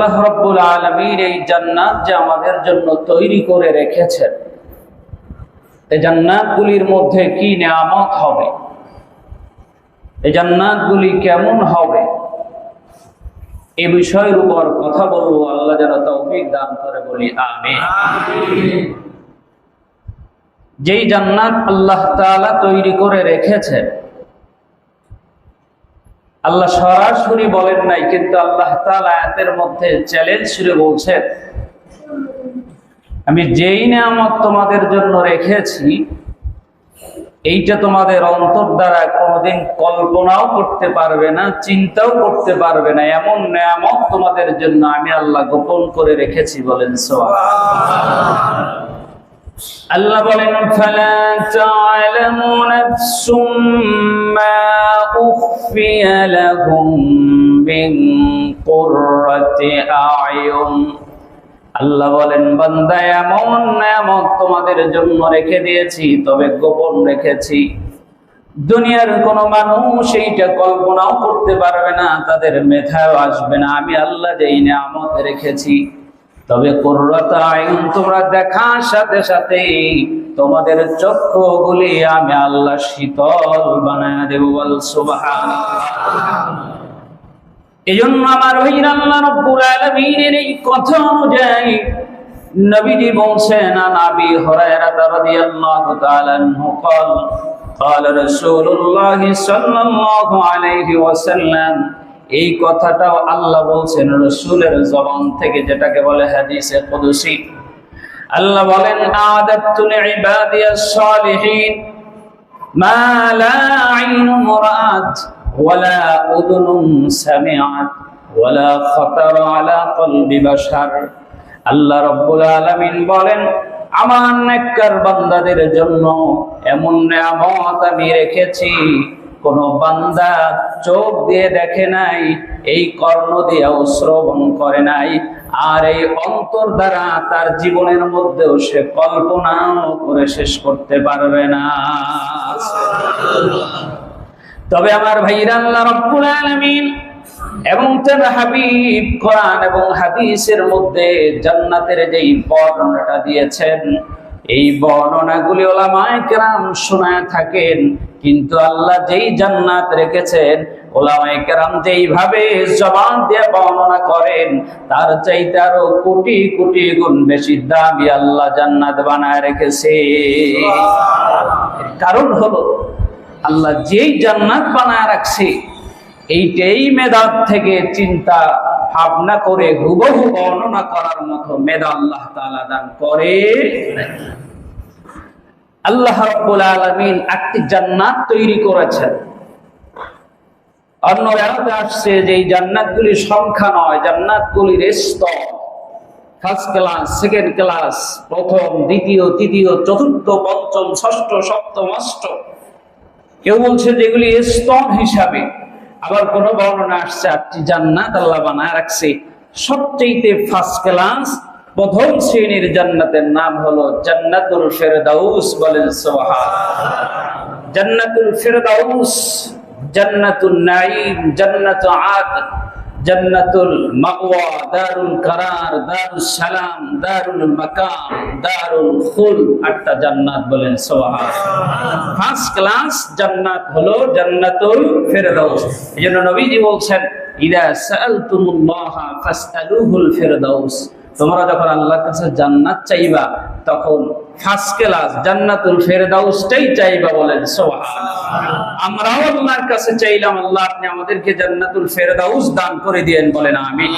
আল্লাহ রব্বুল আলমীর এই জান্নাত যে আমাদের জন্য তৈরি করে রেখেছেন। এই জান্নাতগুলির মধ্যে কি নিয়ামত হবে? এই জান্নাতগুলি কেমন হবে? এ বিষয়ের উপর কথা বলব, আল্লাহ যেন তৌফিক দান করে বলি আমি যেই জান্নাত আল্লাহ তাআলা তৈরি করে রেখেছেন আল্লাহ সরাসরি বলেন নাই, কিন্তু আল্লাহ আয়াতের মধ্যে চ্যালেঞ্জ ছুড়ে বলছেন আমি যেই নিয়ামত তোমাদের জন্য রেখেছি, এইটা তোমাদের অন্তর দ্বারা কোনোদিন কল্পনাও করতে পারবে না, চিন্তাও করতে পারবে না। এমন নিয়ামত তোমাদের জন্য আমি আল্লাহ গোপন করে রেখেছি বলেন সোয়া আল্লাহ বলেন আল্লাহ বলেন, বান্দা, এমন এমন তোমাদের জন্য রেখে দিয়েছি, তবে গোপন রেখেছি। দুনিয়ার কোন মানুষ এইটা কল্পনাও করতে পারবে না, তাদের মেধাও আসবে না। আমি আল্লাহ যে নিয়ামত রেখেছি তবে কোর্রতা আইন তোমরা দেখার সাথে সাথে তোমাদের চক্ষুগুলি আমি আল্লাহ শীতল বানায় দেব বল সুবহানাল্লাহ এই জন্য আমার ভাইয়ের আল্লাহ রব্বুল আলামিনের এই কথা অনুযায়ী নবীজি বলছেন আন আবি হুরায়রা রাদিয়াল্লাহু তাআলা আনহু قال قال رسول الله صلى الله عليه وسلم এই কথাটাও আল্লাহ বলছেন রসুলের জবান থেকে যেটাকে বলে হাদিসে কদুসি। আল্লাহ বলেন আদাতুল ইবাদিয়াস সালিহিন, মা লা আইনু মুরাত ওয়ালা উযুনুন সামিআত, ওয়ালা খাতার আলা কলবি বাশার। আল্লাহ রাব্বুল আলামিন বলেন, আমার নেককার বান্দাদের জন্য এমন নিয়ামত আমি রেখেছি কোন বান্দা চোখ দিয়ে দেখে নাই, এই কর্ণ দিয়েও শ্রবণ করে নাই। আর এই অন্তর দ্বারা তার জীবনের মধ্যেও সে কল্পনাও করে শেষ করতে পারবে না। তবে আমার ভাইরা রব্বুল আলামিন এবং তার হাবিব কোরআন এবং হাদিসের মধ্যে জান্নাতের যেই বর্ণনাটা দিয়েছেন এই বর্ণনাগুলি ওলামায়ে কেরাম শোনায় থাকেন কিন্তু আল্লাহ যেই জান্নাত রেখেছেন ওলামায়ে কেরাম যেইভাবে জবান দিয়ে বর্ণনা করেন তার চাইতে আরও কোটি কোটি গুণ বেশি দামি আল্লাহ জান্নাত বানায় রেখেছে। কারণ হলো আল্লাহ যেই জান্নাত বানায় রাখছে এইটাই মেধার থেকে চিন্তা ভাবনা করে হুবহু বর্ণনা করার মতো মেধা আল্লাহ তাআলা দান করে। আল্লাহ রাব্বুল আলামিন একটি জান্নাত তৈরি করেছেন। অন্য আয়াতে আসছে যে এই জান্নাতগুলির সংখ্যা নয়, জান্নাতগুলির স্তর। ফার্স্ট ক্লাস সেকেন্ড ক্লাস প্রথম, দ্বিতীয়, তৃতীয়, চতুর্থ, পঞ্চম, ষষ্ঠ, সপ্তম, অষ্টম। কেউ বলছে যেগুলি স্তর হিসাবে। আবার কোন বর্ণনা আসছে আটটি জান্নাত আল্লাহ বানায় রাখছে। সবচেয়ে ফার্স্ট ক্লাস প্রথম শ্রেণির জান্নাতের নাম হলো জান্নাতুল ফেরদাউস বলেন সোহা জান্নাতুল ফেরদাউস জান্নাতুল নাঈম জান্নাত আদ, জান্নাতুল দারুল কারার দারুল সালাম, দারুল মাকাম, দারুল খুল, আটটা জান্নাত বলেন সোহা ফার্স্ট ক্লাস জান্নাত হলো জান্নাতুল ফেরদাউস। এজন্য নবীজি বলছেন, ইদা সাআলতুমুল্লাহ ফাসআলুহুল ফেরদাউস। তোমরা যখন আল্লাহর কাছে জান্নাত চাইবা, তখন ফার্স্ট ক্লাস জান্নাতুল ফেরদাউসটাই চাইবা বলেন আমরাও আল্লাহর কাছে চাইলাম, আল্লাহ আপনি আমাদেরকে জান্নাতুল ফেরদাউস দান করে দিয়েন বলেন, আমিন।